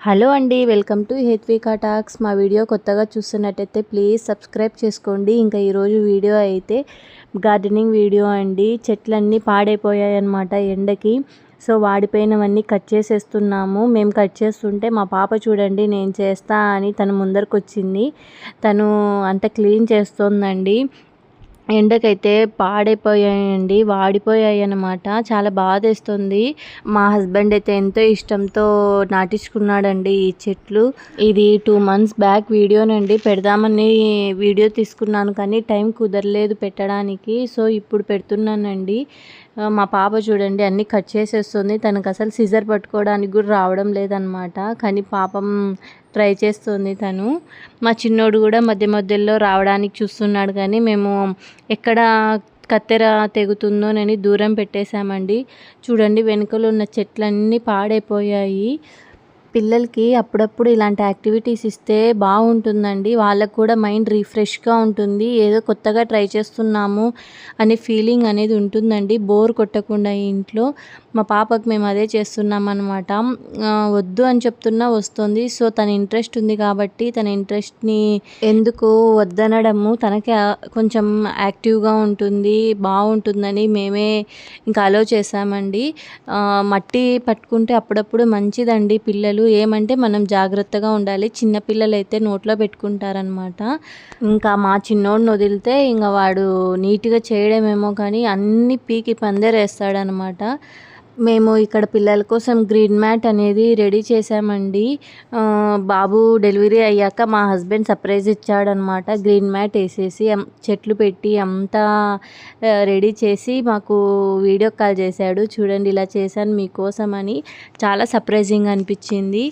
Hello అండి welcome to Hethvika talks. మా video కొత్తగా చూస్తున్నట్టయితే ప్లీజ్ సబ్స్క్రైబ్ చేసుకోండి. ఇంకా ఈరోజు వీడియో అయితే గార్డెనింగ్ వీడియో అండి. చెట్లన్నీ పాడైపోయాయి అన్నమాట ఎండకి. సో వాడిపోయినవన్నీ కట్ చేసేస్తున్నాము. మేము కట్ చేస్తుంటే మా పాప చూడండి నేను చేస్తా అని తను ముందరకు వచ్చింది తను అంత క్లీన్ చేస్తోందండి. ఎండకైతే పాడైపోయాయండి వాడిపోయాయి అన్నమాట చాలా బాధేస్తుంది. మా హస్బెండ్ అయితే ఎంతో ఇష్టంతో నాటించుకున్నాడండి ఈ చెట్లు. ఇది టూ మంత్స్ బ్యాక్ వీడియోనండి. పెడదామని వీడియో తీసుకున్నాను కానీ టైం కుదరలేదు పెట్టడానికి. సో ఇప్పుడు పెడుతున్నానండి. మా పాప చూడండి అన్నీ కట్ చేసేస్తుంది. తనకు అసలు సిజర్ పట్టుకోవడానికి కూడా రావడం లేదనమాట కానీ పాపం ట్రై చేస్తుంది తను. మా చిన్నోడు కూడా మధ్య మధ్యలో రావడానికి చూస్తున్నాడు కానీ మేము ఎక్కడ కత్తెర తెగుతుందోనని దూరం పెట్టేశామండి. చూడండి వెనుకలో ఉన్న చెట్లన్నీ పాడైపోయాయి. పిల్లలకి అప్పుడప్పుడు ఇలాంటి యాక్టివిటీస్ ఇస్తే బాగుంటుందండి. వాళ్ళకు కూడా మైండ్ రిఫ్రెష్గా ఉంటుంది. ఏదో కొత్తగా ట్రై చేస్తున్నాము అనే ఫీలింగ్ అనేది ఉంటుందండి. బోర్ కొట్టకుండా ఇంట్లో. మా పాపకు మేము అదే చేస్తున్నాం అనమాట వద్దు అని చెప్తున్నా వస్తుంది. సో తన ఇంట్రెస్ట్ ఉంది కాబట్టి తన ఇంట్రెస్ట్ని ఎందుకు వద్దనడము. తనకి కొంచెం యాక్టివ్గా ఉంటుంది బాగుంటుందని మేమే ఇంకా అలో చేసామండి మట్టి పట్టుకుంటే అప్పుడప్పుడు మంచిదండి పిల్లలు. ఏమంటే మనం జాగ్రత్తగా ఉండాలి. చిన్నపిల్లలు అయితే నోట్లో పెట్టుకుంటారనమాట ఇంకా మా చిన్నోడిని వదిలితే ఇంకా వాడు నీట్గా చేయడమేమో కానీ అన్ని పీకి పందేరేస్తాడనమాట మేము ఇక్కడ పిల్లల కోసం గ్రీన్ మ్యాట్ అనేది రెడీ చేసామండి బాబు డెలివరీ అయ్యాక మా హస్బెండ్ సర్ప్రైజ్ ఇచ్చాడనమాట. గ్రీన్ మ్యాట్ వేసేసి చెట్లు పెట్టి అంతా రెడీ చేసి మాకు వీడియో కాల్ చేశాడు. చూడండి ఇలా చేశాను మీకోసం అని చాలా సర్ప్రైజింగ్ అనిపించింది.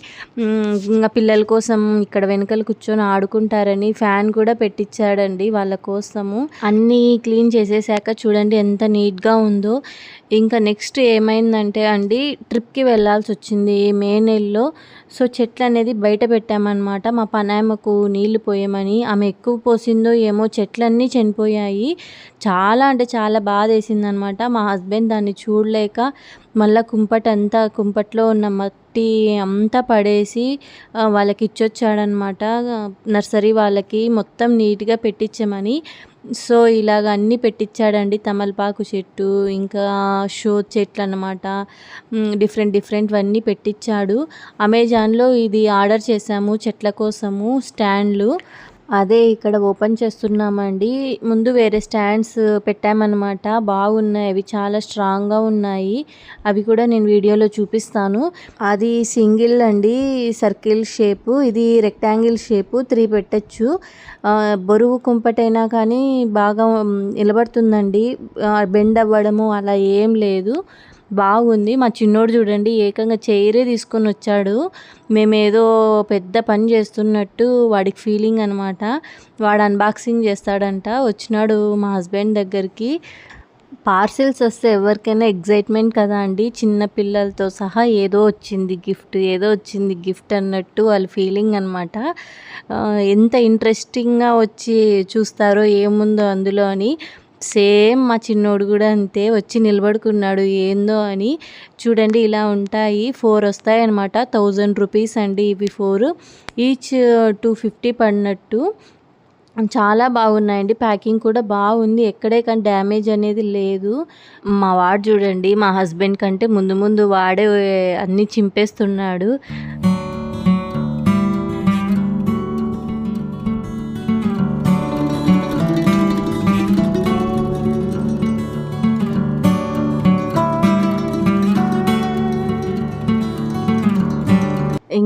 ఇంకా పిల్లల కోసం ఇక్కడ వెనకాల కూర్చొని ఆడుకుంటారని ఫ్యాన్ కూడా పెట్టించాడండి వాళ్ళ కోసము. అన్నీ క్లీన్ చేసేసాక చూడండి ఎంత నీట్గా ఉందో. ఇంకా నెక్స్ట్ ఏమైందంటే అండి ట్రిప్కి వెళ్ళాల్సి వచ్చింది మే నెలలో. సో చెట్లు అనేది బయట పెట్టామన్నమాట. మా పనాయమకు నీళ్ళు పోయమని ఆమె ఎక్కువ పోసిందో ఏమో చెట్లన్నీ చనిపోయాయి. చాలా అంటే చాలా బాధ వేసిందనమాట మా హస్బెండ్ దాన్ని చూడలేక మళ్ళీ కుంపట్ అంతా కుంపట్లో ఉన్న మట్టి అంతా పడేసి వాళ్ళకి ఇచ్చొచ్చాడనమాట నర్సరీ వాళ్ళకి మొత్తం నీట్గా పెట్టించమని సో ఇలాగ అన్నీ పెట్టించాడండి తమలపాకు చెట్టు ఇంకా షో చెట్లు అనమాట డిఫరెంట్ డిఫరెంట్వన్నీ పెట్టించాడు అమెజాన్లో ఇది ఆర్డర్ చేశాము చెట్ల కోసము స్టాండ్లు. అదే ఇక్కడ ఓపెన్ చేస్తున్నామండి. ముందు వేరే స్టాండ్స్ పెట్టామన్నమాట. బాగున్నాయి. అవి చాలా స్ట్రాంగ్గా ఉన్నాయి. అవి కూడా నేను వీడియోలో చూపిస్తాను. అది సింగిల్ అండి. Circle shape. ఇది రెక్టాంగిల్ షేపు. త్రీ పెట్టచ్చు. బరువు కుంపటైనా కానీ బాగా నిలబడుతుందండి. బెండ్ అవ్వడము అలా ఏం లేదు. బాగుంది. మా చిన్నోడు చూడండి ఏకంగా చైరే తీసుకొని వచ్చాడు. మేమేదో పెద్ద పని చేస్తున్నట్టు వాడికి ఫీలింగ్ అనమాట వాడు అన్బాక్సింగ్ చేస్తాడంట. వచ్చినాడు మా హస్బెండ్ దగ్గరికి. పార్సిల్స్ వస్తే ఎవరికైనా ఎగ్జైట్మెంట్ కదా అండి. చిన్న పిల్లలతో సహా ఏదో వచ్చింది గిఫ్ట్ ఏదో వచ్చింది గిఫ్ట్ అన్నట్టు వాళ్ళ ఫీలింగ్ అనమాట ఎంత ఇంట్రెస్టింగ్గా వచ్చి చూస్తారో ఏముందో అందులో అని. సేమ్ మా చిన్నోడు కూడా అంతే వచ్చి నిలబడుకున్నాడు. ఏందో అని చూడండి ఇలా ఉంటాయి. ఫోర్ వస్తాయి అనమాట థౌజండ్ రూపీస్ అండి ఇవి ఫోర్. ఈచ్ టూ ఫిఫ్టీ పడినట్టు. చాలా బాగున్నాయండి. ప్యాకింగ్ కూడా బాగుంది. ఎక్కడే కానీ డ్యామేజ్ అనేది లేదు. మా వాడు చూడండి మా హస్బెండ్ కంటే ముందు ముందు వాడే అన్నీ చింపేస్తున్నాడు.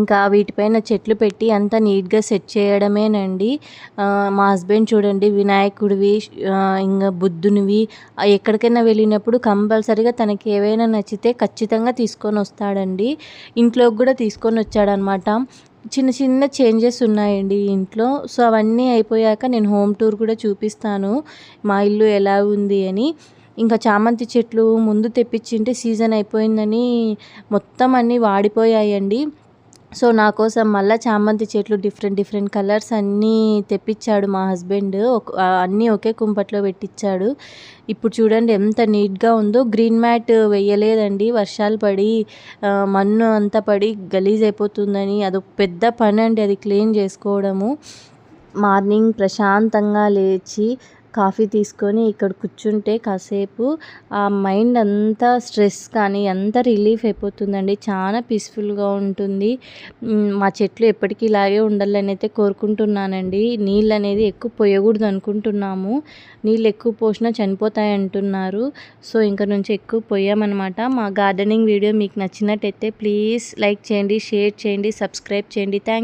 ఇంకా వీటిపైన చెట్లు పెట్టి అంతా నీట్గా సెట్ చేయడమేనండి. మా హస్బెండ్ చూడండి వినాయకుడివి ఇంకా బుద్ధునివి ఎక్కడికైనా వెళ్ళినప్పుడు కంపల్సరీగా తనకి ఏవైనా నచ్చితే ఖచ్చితంగా తీసుకొని వస్తాడండి. ఇంట్లోకి కూడా తీసుకొని వచ్చాడనమాట. చిన్న చిన్న చేంజెస్ ఉన్నాయండి ఇంట్లో. సో అవన్నీ అయిపోయాక నేను హోమ్ టూర్ కూడా చూపిస్తాను. మా ఇల్లు ఎలా ఉంది అని. ఇంకా చామంతి చెట్లు ముందు తెప్పించింటే సీజన్ అయిపోయిందని మొత్తం అన్నీ వాడిపోయాయండి. సో నా కోసం మళ్ళీ చామంతి చెట్లు డిఫరెంట్ డిఫరెంట్ కలర్స్ అన్నీ తెప్పించాడు మా హస్బెండ్ ఒక అన్నీ ఒకే కుంపట్లో పెట్టించాడు ఇప్పుడు చూడండి ఎంత నీట్గా ఉందో. గ్రీన్ మ్యాట్ వేయలేదండి. వర్షాలు పడి మన్ను అంతా పడి గలీజ్ అయిపోతుందని. అదొక పెద్ద పని అండి అది క్లీన్ చేసుకోవడము. మార్నింగ్ ప్రశాంతంగా లేచి కాఫీ తీసుకొని ఇక్కడ కూర్చుంటే కాసేపు ఆ మైండ్ అంతా స్ట్రెస్ కానీ అంత రిలీఫ్ అయిపోతుందండి. చాలా పీస్ఫుల్గా ఉంటుంది. మా చెట్లు ఎప్పటికీ ఇలాగే ఉండాలని అయితే కోరుకుంటున్నానండి. నీళ్ళు అనేది ఎక్కువ పోయకూడదు అనుకుంటున్నాము. నీళ్ళు ఎక్కువ పోసినా చనిపోతాయి అంటున్నారు. సో ఇంకా నుంచి ఎక్కువ పోయామన్నమాట. మా గార్డెనింగ్ వీడియో మీకు నచ్చినట్టయితే ప్లీజ్ లైక్ చేయండి షేర్ చేయండి సబ్స్క్రైబ్ చేయండి. థ్యాంక్